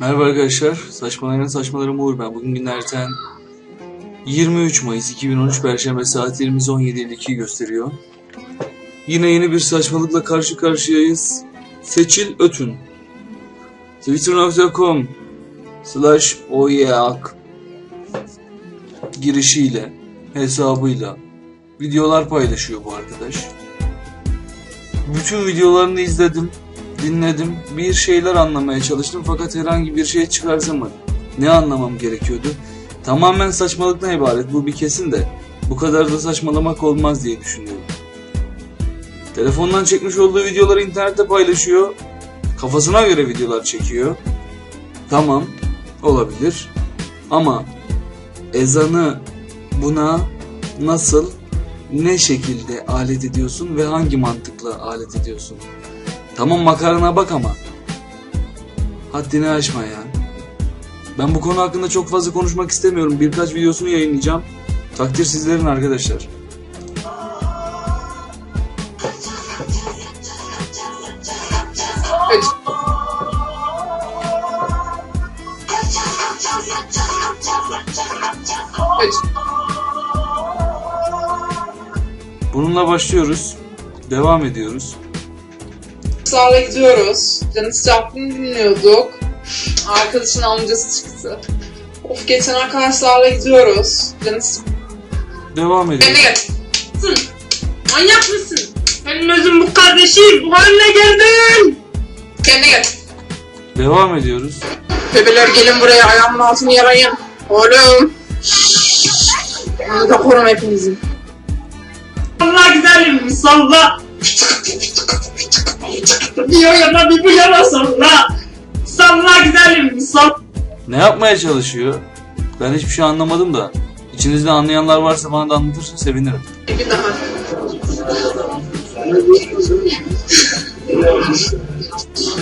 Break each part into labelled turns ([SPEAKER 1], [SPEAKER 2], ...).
[SPEAKER 1] Merhaba arkadaşlar. Saçmaların saçmaları Uğur ben. Bugün günlerden 23 Mayıs 2013 Perşembe saatlerimiz 17.52 gösteriyor. Yine yeni bir saçmalıkla karşı karşıyayız. Seçil Ötün. Twitter.com slash oyak girişiyle, hesabıyla videolar paylaşıyor bu arkadaş. Bütün videolarını izledim dinledim, bir şeyler anlamaya çalıştım fakat herhangi bir şey çıkartamadım. Ne anlamam gerekiyordu? Tamamen saçmalıktan ibaret bu bir kesin de bu kadar da saçmalamak olmaz diye düşünüyorum. Telefondan çekmiş olduğu videoları internette paylaşıyor. Kafasına göre videolar çekiyor. Tamam, olabilir. Ama ezanı buna nasıl, ne şekilde alet ediyorsun ve hangi mantıkla alet ediyorsun? Tamam makarana bak ama. Haddini aşma ya. Ben bu konu hakkında çok fazla konuşmak istemiyorum. Birkaç videosunu yayınlayacağım. Takdir sizlerin arkadaşlar. Bununla başlıyoruz. Devam ediyoruz.
[SPEAKER 2] Kızlarla gidiyoruz. Canı sıcaklığını dinliyorduk. Arkadaşın amcası çıktı. Of geçen arkadaşlarla gidiyoruz. Canı sık...
[SPEAKER 1] Devam.
[SPEAKER 2] Kendine gel. Hı. Manyak mısın? Benim özüm bu kardeşim. Bu haline geldin. Kendine gel.
[SPEAKER 1] Devam ediyoruz.
[SPEAKER 2] Bebeler gelin buraya ayağımın altını yarayın. Oğlum. Onu da korum hepinizin.
[SPEAKER 3] Salla güzelim salla. Bir o yana bir bu yana salla. Salla güzelim salla.
[SPEAKER 1] Ne yapmaya çalışıyor? Ben hiçbir şey anlamadım da. İçinizde anlayanlar varsa bana da anlatırsa sevinirim.
[SPEAKER 2] Bir daha.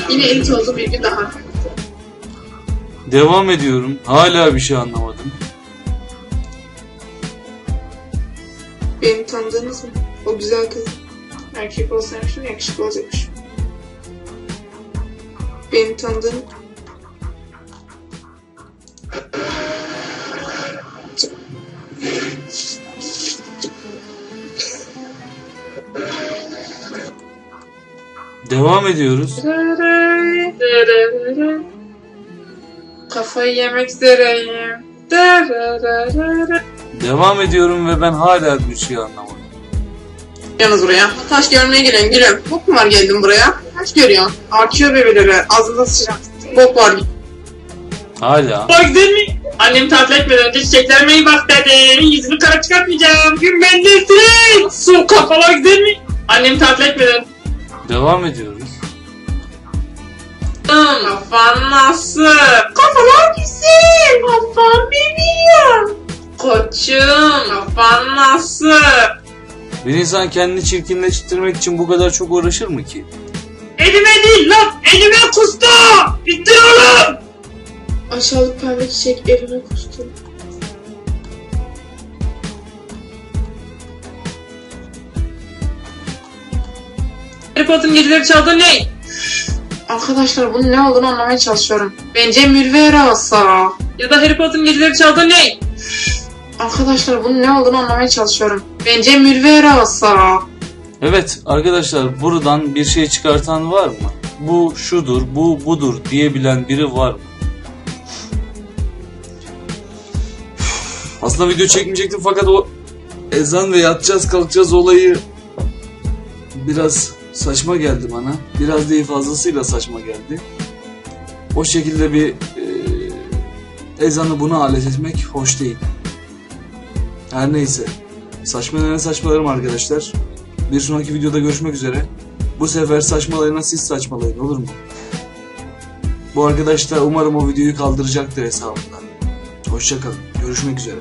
[SPEAKER 2] Yine elit oldu bir gün daha.
[SPEAKER 1] Devam ediyorum. Hala bir şey anlamadım.
[SPEAKER 2] Beni tanıdınız mı? O güzel kız. Erkek olsaymış mı yakışıklı olacakmış. Beni tanıdın?
[SPEAKER 1] Devam ediyoruz.
[SPEAKER 2] Kafayı yemek üzereyim.
[SPEAKER 1] Devam ediyorum ve ben hala bir şey anlamadım.
[SPEAKER 2] Yalnız buraya. Taş görmeye gelen gülüm. Bok mu var geldin buraya? Taş görüyorsun. Artıyor bebeleri. Ağzında sıçacak. Bok var.
[SPEAKER 1] Hala.
[SPEAKER 3] Salla güzel mi? Annem tatile etmeden önce çiçeklerime iyi bak dedi. Yüzünü kara çıkartmayacağım. Gün bendesin. Su kafalar güzel mi? Annem tatile etmeden
[SPEAKER 1] Devam ediyoruz.
[SPEAKER 2] Kafan nasıl? Kafalar güzel. Kafan benim. Koçum. Kafan nasıl?
[SPEAKER 1] Bir insan kendini çirkinleştirmek için bu kadar çok uğraşır mı ki?
[SPEAKER 3] elime değil lan elime kustu. Bitti oğlum.
[SPEAKER 2] Aşağılık pembe çiçek elime kustu.
[SPEAKER 3] Harry Potter'ın geceleri çaldığı ne?
[SPEAKER 2] Arkadaşlar bunun ne olduğunu anlamaya çalışıyorum. Bence mürvera olsa.
[SPEAKER 3] Ya da Harry Potter'ın geceleri çaldığı ne?
[SPEAKER 2] Arkadaşlar bunun ne olduğunu anlamaya çalışıyorum. Bence mürvera olsa.
[SPEAKER 1] Evet arkadaşlar buradan bir şey çıkartan var mı? Bu şudur, bu budur diyebilen biri var mı? Aslında video çekmeyecektim fakat o ezan ve yatacağız kalkacağız olayı biraz saçma geldi bana. Biraz değil fazlasıyla saçma geldi. O şekilde bir e, ezanı buna alet etmek hoş değil. Her neyse. Saçmalarına saçmalarım arkadaşlar. Bir sonraki videoda görüşmek üzere. Bu sefer saçmalarına siz saçmalayın olur mu? Bu arkadaş da umarım o videoyu kaldıracaktır hesabından. Hoşçakalın. Görüşmek üzere.